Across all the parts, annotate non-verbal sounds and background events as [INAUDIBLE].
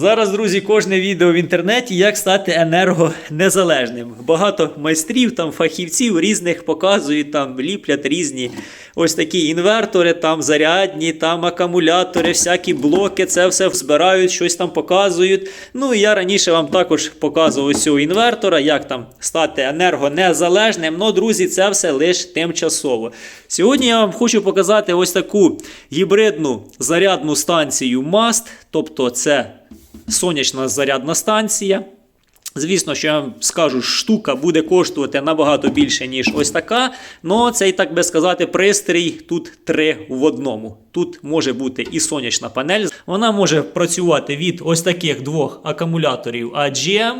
Зараз, друзі, кожне відео в інтернеті, як стати енергонезалежним. Багато майстрів, там фахівців різних показують, там ліплять різні ось такі інвертори, там зарядні, там акумулятори, всякі блоки, це все збирають, щось там показують. Ну і я раніше вам також показував ось цього інвертора, як там стати енергонезалежним. Ну, друзі, це все лише тимчасово. Сьогодні я вам хочу показати ось таку гібридну зарядну станцію MAST, тобто це сонячна зарядна станція. Звісно, що я вам скажу, штука буде коштувати набагато більше, ніж ось така. але цей, так би сказати, пристрій тут три в одному. Тут може бути і сонячна панель. Вона може працювати від ось таких двох акумуляторів AGM.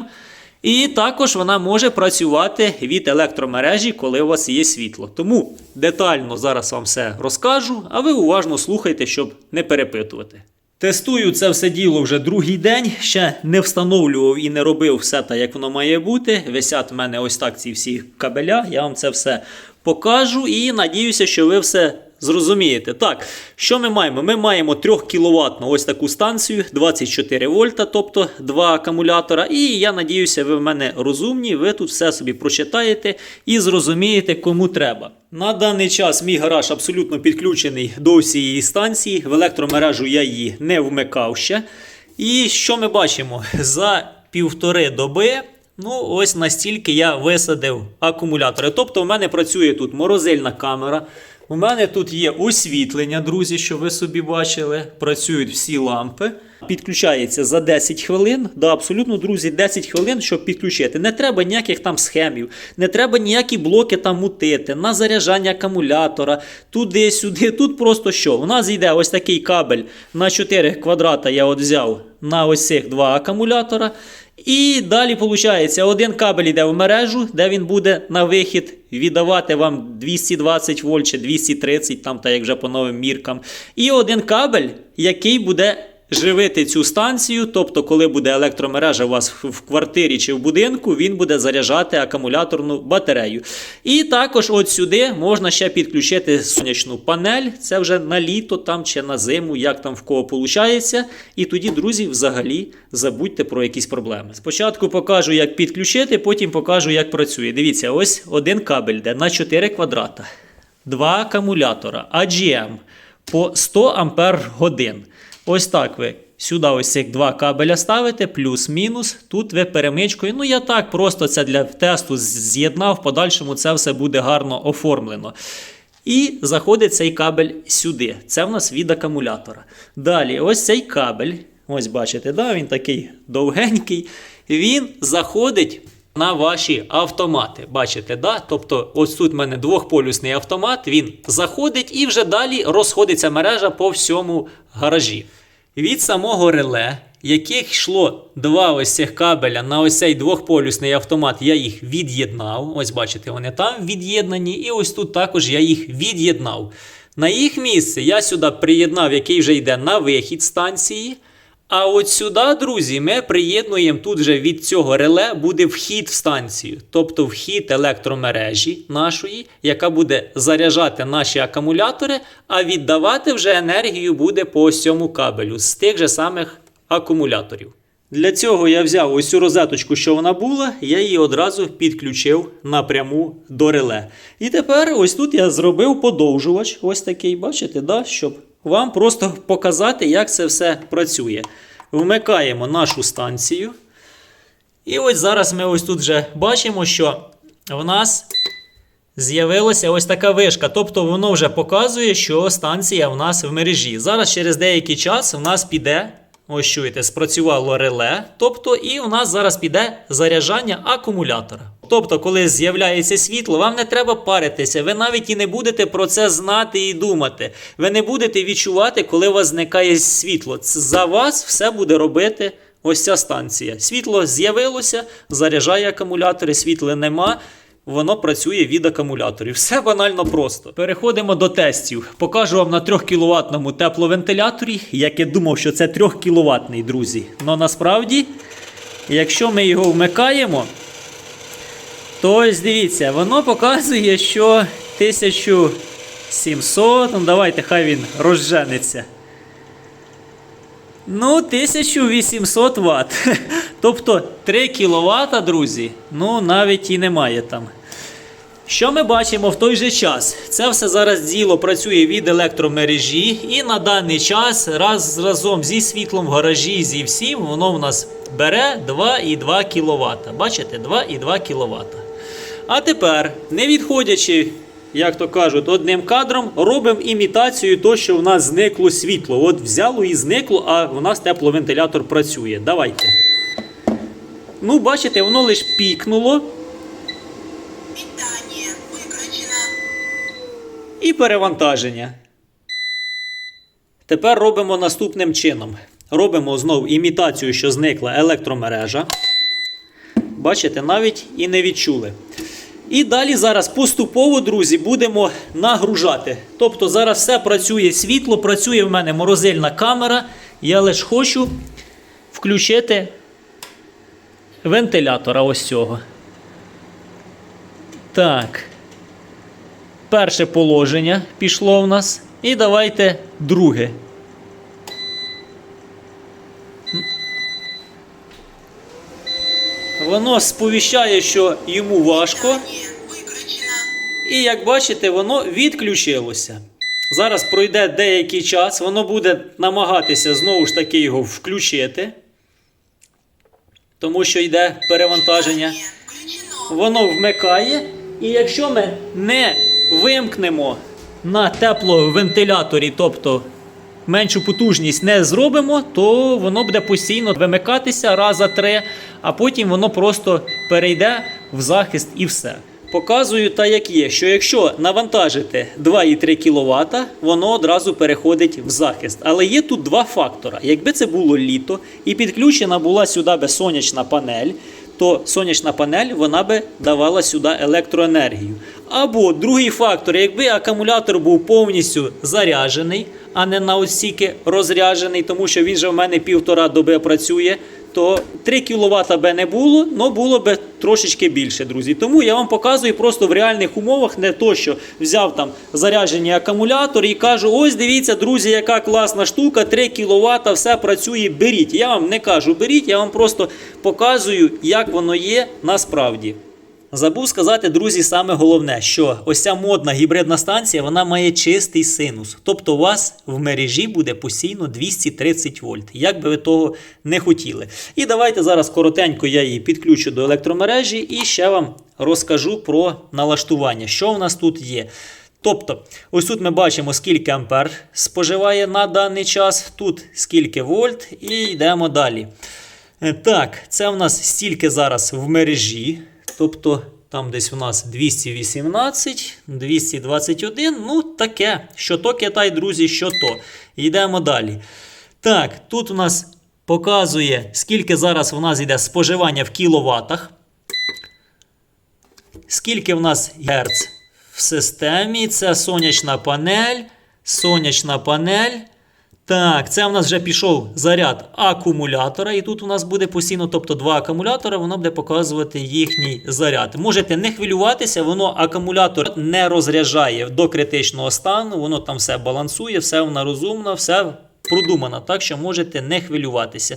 І також вона може працювати від електромережі, коли у вас є світло. Тому детально зараз вам все розкажу, а ви уважно слухайте, щоб не перепитувати. Тестую це все діло вже другий день. Ще не встановлював і не робив все так, як воно має бути. Висять в мене ось так ці всі кабеля. Я вам це все покажу і надіюся, що ви все зрозумієте. Так, що ми маємо? Ми маємо 3 кВт ось таку станцію, 24 вольта, тобто два акумулятора. І я надіюся, ви в мене розумні, ви тут все собі прочитаєте і зрозумієте, кому треба. На даний час мій гараж абсолютно підключений до всієї станції. В електромережу я її не вмикав ще. І що ми бачимо? За півтори доби. Ну, ось настільки я висадив акумулятори. Тобто, в мене працює тут морозильна камера. У мене тут є освітлення, друзі, що ви собі бачили. Працюють всі лампи. Підключається за 10 хвилин. Да, абсолютно, друзі, 10 хвилин, щоб підключити. Не треба ніяких там схемів, не треба ніякі блоки там мутити, на заряджання акумулятора, туди-сюди. Тут просто що? У нас йде ось такий кабель на 4 квадрата. Я от взяв на ось цих два акумулятора. І далі виходить, один кабель йде в мережу, де він буде на вихід віддавати вам 220 вольт чи 230, там та як вже по новим міркам. І один кабель, який буде живити цю станцію, тобто, коли буде електромережа у вас в- квартирі чи в будинку, він буде заряджати акумуляторну батарею. І також от сюди можна ще підключити сонячну панель. Це вже на літо там чи на зиму, як там в кого виходить. І тоді, друзі, взагалі забудьте про якісь проблеми. Спочатку покажу, як підключити, потім покажу, як працює. Дивіться, ось один кабель йде на 4 квадрата. Два акумулятора AGM по 100 ампер годин. Ось так ви сюди ось цих два кабеля ставите, плюс-мінус. Тут ви перемичкою. Ну, я так просто це для тесту з'єднав, в подальшому це все буде гарно оформлено. І заходить цей кабель сюди. Це в нас від акумулятора. Далі, ось цей кабель. Ось бачите, да, він такий довгенький. Він заходить на ваші автомати. Бачите, да? Тобто, ось тут в мене двохполюсний автомат, він заходить і вже далі розходиться мережа по всьому гаражі. Від самого реле, яких йшло два ось цих кабеля на ось цей двохполюсний автомат, я їх від'єднав. Ось бачите, вони там від'єднані, і ось тут також я їх від'єднав. На їх місце я сюди приєднав, який вже йде на вихід станції. А от сюди, друзі, ми приєднуємо тут же від цього реле буде вхід в станцію, тобто вхід електромережі нашої, яка буде заряджати наші акумулятори, а віддавати вже енергію буде по ось цьому кабелю з тих же самих акумуляторів. Для цього я взяв ось цю розеточку, що вона була, я її одразу підключив напряму до реле. І тепер ось тут я зробив подовжувач, ось такий, бачите, да? щоб вам просто показати, як це все працює. Вмикаємо нашу станцію. І ось зараз ми ось тут вже бачимо, що в нас з'явилася ось така вишка. Тобто воно вже показує, що станція в нас в мережі. Зараз через деякий час в нас піде, ось чуєте, спрацювало реле. Тобто, і в нас зараз піде заряджання акумулятора. Тобто, коли з'являється світло, вам не треба паритися. Ви навіть і не будете про це знати і думати. Ви не будете відчувати, коли у вас зникає світло. За вас все буде робити ось ця станція. Світло з'явилося, заряджає акумулятори, світла нема. Воно працює від акумуляторів. Все банально просто. Переходимо до тестів. Покажу вам на 3 кВт тепловентиляторі, як я думав, що це 3 кВт, друзі. Але насправді, якщо ми його вмикаємо, то ось дивіться, воно показує, що 1700, ну давайте, хай він розженеться. Ну, 1800 Вт. [LAUGHS] Тобто 3 кВт, друзі, ну навіть і немає там. Що ми бачимо в той же час? Це все зараз діло працює від електромережі, і на даний час раз разом зі світлом в гаражі, зі всім, воно в нас бере 2,2 кВт. Бачите, 2,2 кВт. А тепер, не відходячи, як то кажуть, одним кадром, робимо імітацію того, що в нас зникло світло. От взяло і зникло, а в нас тепловентилятор працює. Давайте. Ну, бачите, воно лише пікнуло. Выключено. і перевантаження. Тепер робимо наступним чином. Робимо знову імітацію, що зникла електромережа. Бачите, навіть і не відчули. І далі зараз поступово, друзі, будемо нагружати. Тобто зараз все працює світло, працює в мене морозильна камера. Я лише хочу включити вентилятора ось цього. Так. Перше положення пішло в нас. І давайте друге. Воно сповіщає, що йому важко. І як бачите, воно відключилося. Зараз пройде деякий час, воно буде намагатися знову ж таки його включити, тому що йде перевантаження. Воно вмикає, і якщо ми не вимкнемо на тепловентиляторі, тобто меншу потужність не зробимо, то воно буде постійно вимикатися раз за три, а потім воно просто перейде в захист і все. Показую так, як є, що якщо навантажити 2,3 кВт, воно одразу переходить в захист. Але є тут два фактора. Якби це було літо і підключена була сюди сонячна панель, то сонячна панель вона би давала сюди електроенергію. Або другий фактор, якби акумулятор був повністю заряджений, а не на стільки розряджений, тому що він же в мене півтора доби працює, то 3 кВт би не було, але було би трошечки більше, друзі. Тому я вам показую просто в реальних умовах, не то, що взяв там заряджені акумулятор і кажу: ось дивіться, друзі, яка класна штука, 3 кВт, все працює, беріть. Я вам не кажу, беріть, я вам просто показую, як воно є насправді. Забув сказати, друзі, саме головне, що ось ця модна гібридна станція вона має чистий синус. Тобто у вас в мережі буде постійно 230 вольт, як би ви того не хотіли. І давайте зараз коротенько я її підключу до електромережі і ще вам розкажу про налаштування, що в нас тут є. Тобто, ось тут ми бачимо, скільки ампер споживає на даний час, тут скільки вольт, і йдемо далі. Е, Так, це в нас стільки зараз в мережі. Тобто там десь у нас 218, 221. Ну, таке. Що то Китай, друзі, що то. Йдемо далі. Так, тут у нас показує, скільки зараз у нас йде споживання в кіловатах. Скільки в нас герц в системі? Це сонячна панель. Сонячна панель. Так, це в нас вже пішов заряд акумулятора, і тут у нас буде постійно, тобто два акумулятора, воно буде показувати їхній заряд. Можете не хвилюватися, воно акумулятор не розряджає до критичного стану, воно там все балансує, все воно розумно, все продумано, так що можете не хвилюватися.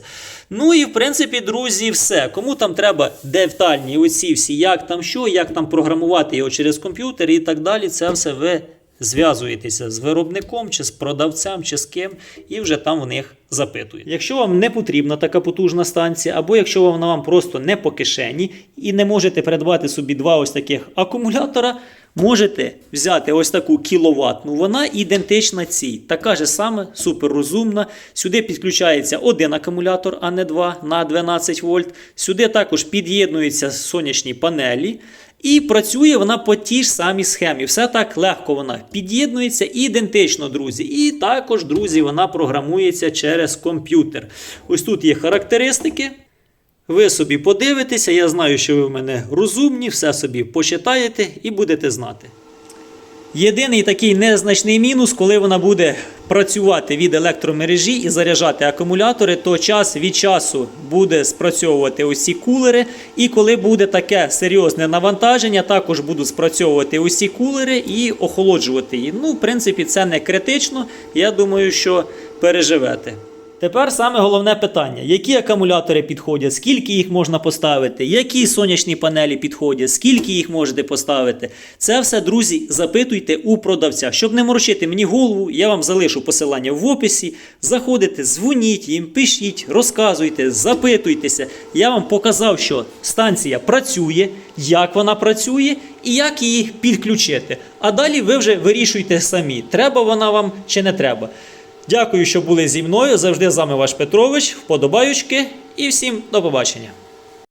Ну і в принципі, друзі, все. Кому там треба детальні оці всі, як там що, як там програмувати його через комп'ютер і так далі, це все ви зв'язуєтеся з виробником, чи з продавцем, чи з ким, і вже там в них запитують. Якщо вам не потрібна така потужна станція, або якщо вона вам просто не по кишені і не можете придбати собі два ось таких акумулятора, можете взяти ось таку кіловатну. Вона ідентична цій. Така ж саме, суперрозумна. Сюди підключається один акумулятор, а не два на 12 вольт. Сюди також під'єднуються сонячні панелі. І працює вона по тій ж самій схемі. Все так легко вона під'єднується ідентично, друзі. І також, друзі, вона програмується через комп'ютер. Ось тут є характеристики. Ви собі подивитеся, я знаю, що ви в мене розумні, все собі почитаєте і будете знати. Єдиний такий незначний мінус, коли вона буде працювати від електромережі і заряджати акумулятори, то час від часу буде спрацьовувати усі кулери. І коли буде таке серйозне навантаження, також будуть спрацьовувати усі кулери і охолоджувати її. Ну, в принципі, це не критично. Я думаю, що переживете. Тепер саме головне питання: які акумулятори підходять, скільки їх можна поставити, які сонячні панелі підходять, скільки їх можете поставити. Це все, друзі, запитуйте у продавця. Щоб не морочити мені голову, я вам залишу посилання в описі. Заходите, дзвоніть їм, пишіть, розказуйте, запитуйтеся. Я вам показав, що станція працює, як вона працює і як її підключити. А далі ви вже вирішуйте самі, треба вона вам чи не треба. Дякую, що були зі мною. Завжди з вами ваш Петрович. Вподобаючки і всім до побачення.